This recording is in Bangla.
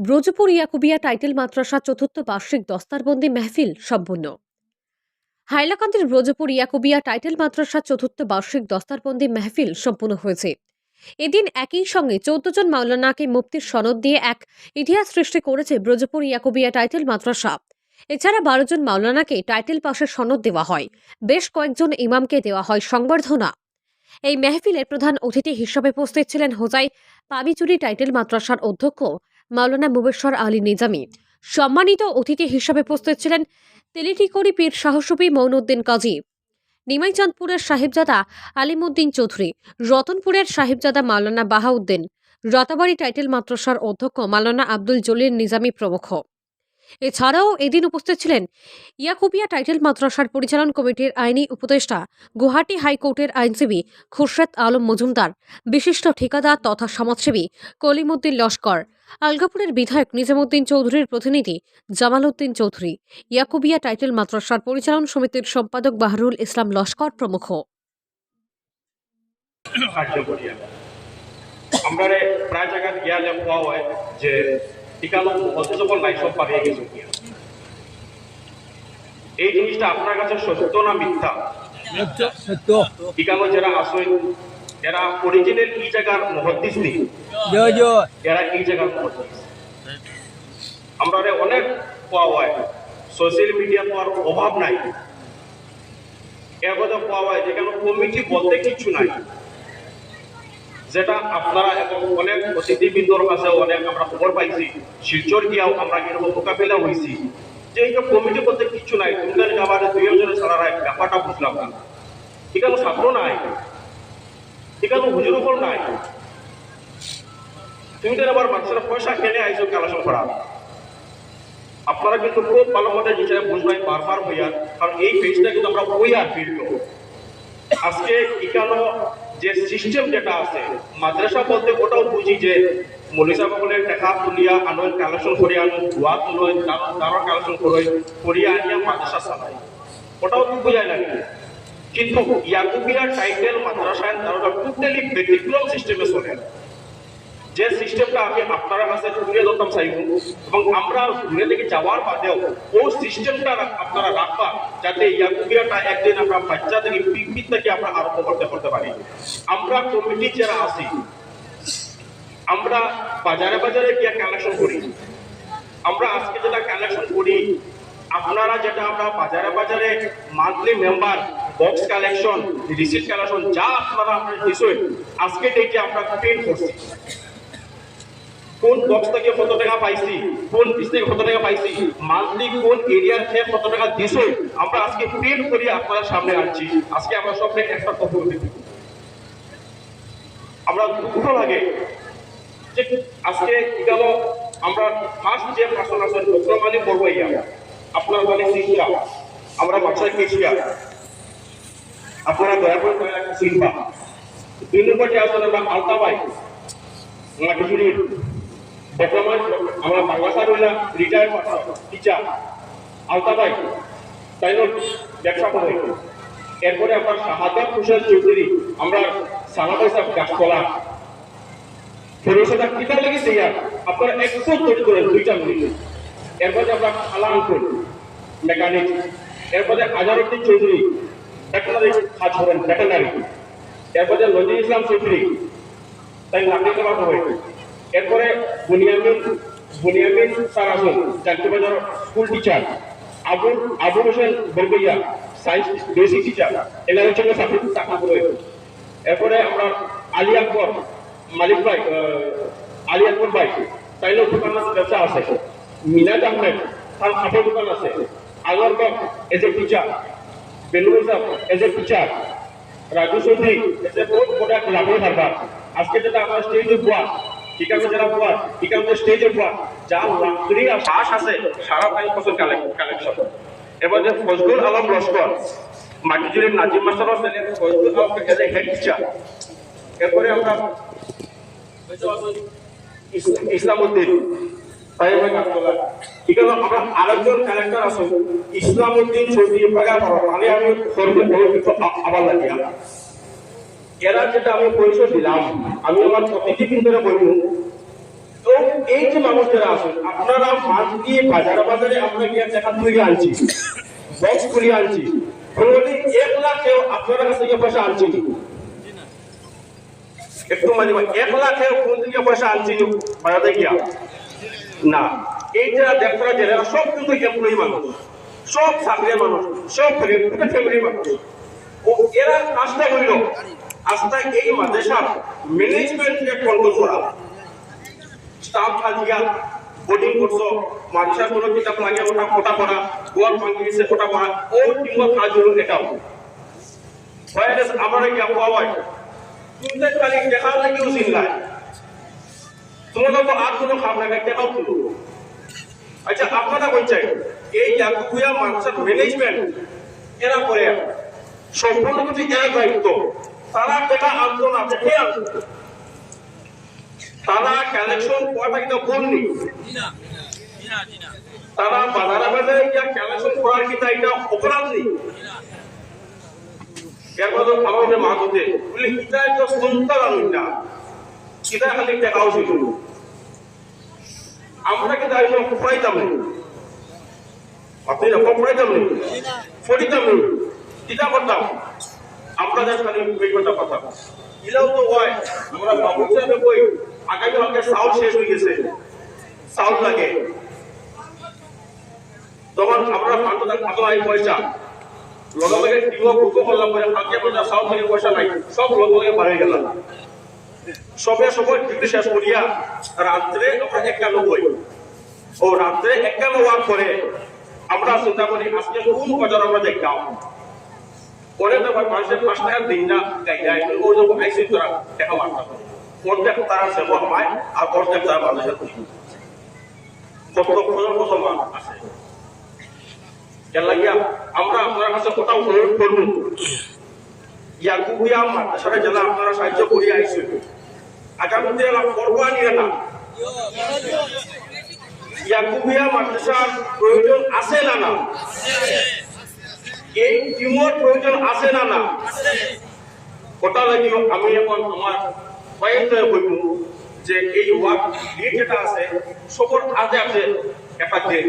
ব্রজপুর ইয়াকুবিয়া টাইটেল মাদ্রাসা চতুর্থ বার্ষিক দস্তারবন্দি মেহফিল সম্পূর্ণ হাইলাকান্দির ব্রজপুর ইয়াকুবিয়া টাইটেল মাদ্রাসা চতুর্থ বার্ষিক দস্তারবন্দি মেহফিল সম্পূর্ণ হয়েছে। এদিন একই সঙ্গে চৌদ্দ জন মাওলানাকে মুক্তির সনদ দিয়ে এক ইতিহাস সৃষ্টি করেছে ব্রজপুর ইয়াকুবিয়া টাইটেল মাদ্রাসা। এছাড়া বারো জন মাওলানাকে টাইটেল পাশের সনদ দেওয়া হয়। বেশ কয়েকজন ইমামকে দেওয়া হয় সংবর্ধনা। এই মেহফিলের প্রধান অতিথি হিসেবে উপস্থিত ছিলেন হোজাই পাবিচুরি টাইটেল মাদ্রাসার অধ্যক্ষ মাওলানা মুবেশ্বর আলী নিজামী। সম্মানিত অতিথি হিসাবে উপস্থিত ছিলেন তেলিটিকরি পীর সাহসবী মৌনুদ্দিন কাজী, নিমাইচাঁদপুরের সাহেবজাদা আলিমুদ্দিন চৌধুরী, রতনপুরের সাহেবজাদা মাওলানা বাহাউদ্দিন, রতাবাড়ি টাইটেল মাদ্রাসার অধ্যক্ষ মাওলানা আব্দুল জলিল নিজামী প্রমুখ। এছাড়াও এদিন উপস্থিত ছিলেন ইয়াকুবিয়া টাইটেল মাদ্রাসার পরিচালন কমিটির আইনি উপদেষ্টা, গুয়াহাটি হাইকোর্টের আইনজীবী খুরশেদ আলম মজুমদার, বিশিষ্ট ঠিকাদার তথা সমাজসেবী কলিমুদ্দিন লস্কর, আলগাপুরের বিধায়ক নিজামুদ্দিন চৌধুরীর প্রতিনিধি জামাল উদ্দিন চৌধুরী, ইয়াকুবিয়া টাইটেল মাদ্রাসার পরিচালন সমিতির সম্পাদক বাহরুল ইসলাম লস্কর প্রমুখ। আমরা প্রায় জায়গাত গিয়া যে হয় যে টিকালো অথচকল নাই সব পারিয়ে গেছো। এই জিনিসটা আপনার কাছে সত্য না মিথ্যা? সত্য টিকালো যারা এরা অরিজিনাল এই জায়গার এরা এই জায়গার আমরা অনেক কোৱা হয়। সোশ্যাল মিডিয়া অভাব নাই। কথা কোৱা হয় যেখানে কমিটি বলতে কিছু নাই। যেটা আপনারা এবং অনেক অতিথিবৃন্দর কাছে অনেক আমরা খবর পাইছি শিলচর গিয়াও আমরা এরকম মোকাবিলা হয়েছি যে এই কমিটি বলতে কিছু নাই তোমাদের আবার দুই জনের ছাড়া ব্যাপারটা বুঝলাম না। এখানে ছাত্র নাই, এখানে হুজুর উপর নাই। তুমি তো আবার মানুষের পয়সা কেনে আইসো কালেকশন করা? আপনারা কিন্তু খুব ভালো মতো জিনিসটা বুঝবেন বারবার হইয়া, কারণ এই পেজটা কিন্তু আমরা ওই আর ফিরল আজকে এখানে যে সিস্টেম যেটা আছে, মাদ্রাসা বলতে ওটাও বুঝি যে মলিসা বলে টাকা তুলিয়া আনয় কালেকশন করে আনো ধোয়া তুলয় তারা কালেকশন করে করিয়া আনিয়া মাদ্রাসা চালায় ওটাও তো বোঝায় লাগে। কিন্তু ইয়াকুবিয়া টাইটেল মাদ্রাসায় তারা টোটালি ব্যতিক্রম সিস্টেমে চলে। যে সিস্টেমটা আমি আপনার কাছে তুলে ধরতাম চাইব এবং আমরা ঘুরে থেকে যাওয়ার বাদেও ও সিস্টেমটা আপনারা রাখবা, যাতে ইয়াকুবিয়াটা একদিন আমরা বাচ্চা থেকে পিকনিক থেকে আমরা আরম্ভ করতে করতে পারি। আমরা কমিটি যারা আছি, আমরা বাজারে বাজারে গিয়ে কালেকশন করি। আমরা আজকে যেটা কালেকশন করি, আপনারা যেটা আমরা বাজারে বাজারে monthly member box collection receipt collection যা আপনারা আপনার আজকে ডেটে আমরা পেন্ট করছি। কোন বক্স থেকে কত টাকা পাইছি? কোন পিস থেকে কত টাকা পাইছি? মান্থলি কোন এরিয়ার থেকে কত টাকা দিছো? আমরা আজকে প্রিন্ট করি আপনাদের সামনে আনছি। আজকে আমরা সব থেকে একটা কপি দিচ্ছি আমরা দুঃখ লাগে। যে আজকে গেল? আমরা ফার্স্ট যে ভাষণ আছে ডক্টর পড়ব ইয়া আপনার বলে শিক্ষা আমরা বাচ্চায় কেশিয়া আপনারা দয়া করে শিল্পা। দুই নম্বর যে আসলে আমরা আলতা পাই বর্তমান আমরা বাংলা রইলাম রিটায়ার টিচার আলতাবাই তাই ব্যবসা করে। এরপরে আমরা শাহাদাত হোসেন চৌধুরী, আমরা সালামাই সাহেব গাছতলা ফেরোসাদা কিতা লেগেছে ইয়ার? আপনারা একশো তৈরি করেন, দুইটা মিনিট। এরপরে আমরা খালা আঙ্কুল মেকানিক। এরপরে আজারুদ্দিন চৌধুরী, ভেটেনারি কাজ করেন, ভেটেনারি। এরপরে নজরুল ইসলাম চৌধুরী। তাই নামে দেওয়া হয় এরপরে বুনিয়ামিন বুনিয়ামিন স্যার আসুন চাকরিবাজার school teacher Abul Abul Hossain Borgoiya science basic teacher জন্য চাকরি চাকরি করে। এরপরে আমরা আলী আকবর, মালিক ভাই আলী আকবর ভাই তাইলেও দোকান ব্যবসা আছে। মিনাজ আহমেদ, তার কাপড় দোকান আছে। Anwar Bag as a teacher Belur সাহেব as a teacher Raju Chowdhury এসে বহুত বড় এক লাভের আজকে যেটা আমরা স্টেজে বুয়া ঠিক আছে যারা বুয়া ঠিক আছে স্টেজে বুয়া যা লাকড়ি আর শ্বাস আছে সারা পাঁচ বছর কালেকশন এবার যে ফজলুল আলম লস্কর মাটিজুরির নাজিম মাস্টার ছেলে Fazlul Alam as a head teacher এরপরে আমরা ইস- ইসলামউদ্দিন আরেকজন ক্যারেক্টার আছে ইসলামউদ্দিন চৌধুরী আমি আবার লাগিয়া। এরা যেটা আমি পরিচয় দিলাম, আমি আমার অতিথি কিন্তু বলব, তো এই যে মানুষ যারা আছেন আপনারা মাছ দিয়ে বাজারে বাজারে আমরা গিয়ে টাকা তুলে আনছি বক্স খুলে আনছি কোনোদিন এক লাখ কেউ আপনার কাছ থেকে পয়সা আনছি? একটু মাঝে এক লাখ কেউ কোন থেকে পয়সা আনছি? বাজারে গিয়া না এইটা দেখরা জেলেরা সব কিন্তু এমপ্লয়ি মানুষ, সব চাকরির মানুষ, সব ফ্যামিলির মানুষ। ও এরা কাজটা হইল আস্তা এই মাদ্রাসার ম্যানেজমেন্টকে কন্ট্রোল করা। স্টাফ আজিয়া বোর্ডিং করছ মাদ্রাসার কোনো কিতাব লাগে, ওটা ফোটা করা গোয়াল ভাঙি গেছে ফোটা করা ও টিমত কাজ হলো এটাও হয় আমার গিয়া পাওয়া হয়। তুমি খালি দেখা লাগে উচিত নাই তোমাদের তো আর কোনো খারাপ লাগে টেকাও তুলো আচ্ছা আপনারা বলছেন, এই ইয়াকুয়া মানুষের ম্যানেজমেন্ট এরা করে। সম্পূর্ণ কিছু এরা দায়িত্ব। তারা টাকা আনতো না কে আনতো তারা কালেকশন করাটা কিন্তু বলনি তারা বাজারে বাজারে কালেকশন করার কিন্তু এটা অপরাধ নেই? তো আমার কিন্তু আপনি করতাম। ওই কথা ইলাও তো হয় আমরা কই আগামী সাউথ শেষ হয়ে গেছে। সাউথ লাগে। তখন আমরা পয়সা। লগে লগে টিমও করলাম পরে পয়সা সাউথ থেকে পয়সা নাই। সব লগে লগে বাড়ে গেলাম। সবে ডিউটি শেষ করিয়া রাত্রে আমরা একানব্বই ও রাত্রে ওয়ার পরে আমরা চিন্তা করি আজকে কোন বাজার আমরা দেখতাম পরে তো মানুষের পাঁচ টাকা দিন না গাইডাই ও যখন আইসি তোরা টাকা মারতাম অর্ধেক তারা সেবা পায় আর অর্ধেক তারা বাংলাদেশের খুশি কত খোঁজার কত মান আছে। কেন লাগিয়া আমরা আপনার কাছে কোথাও অনুরোধ করব? ইয়াকুবিয়া মাদ্রাসাটা যেন আপনারা সাহায্য করি আইসি আগামীতে এরা মাদ্রাসার প্রয়োজন আছে না? এই টিমর প্রয়োজন আছে না না? ওটা লাগি আমি এখন আমার কয়েকটা বলব যে এই ওয়ার্ক লিড যেটা আছে সকল আগে আছে একটা দিয়ে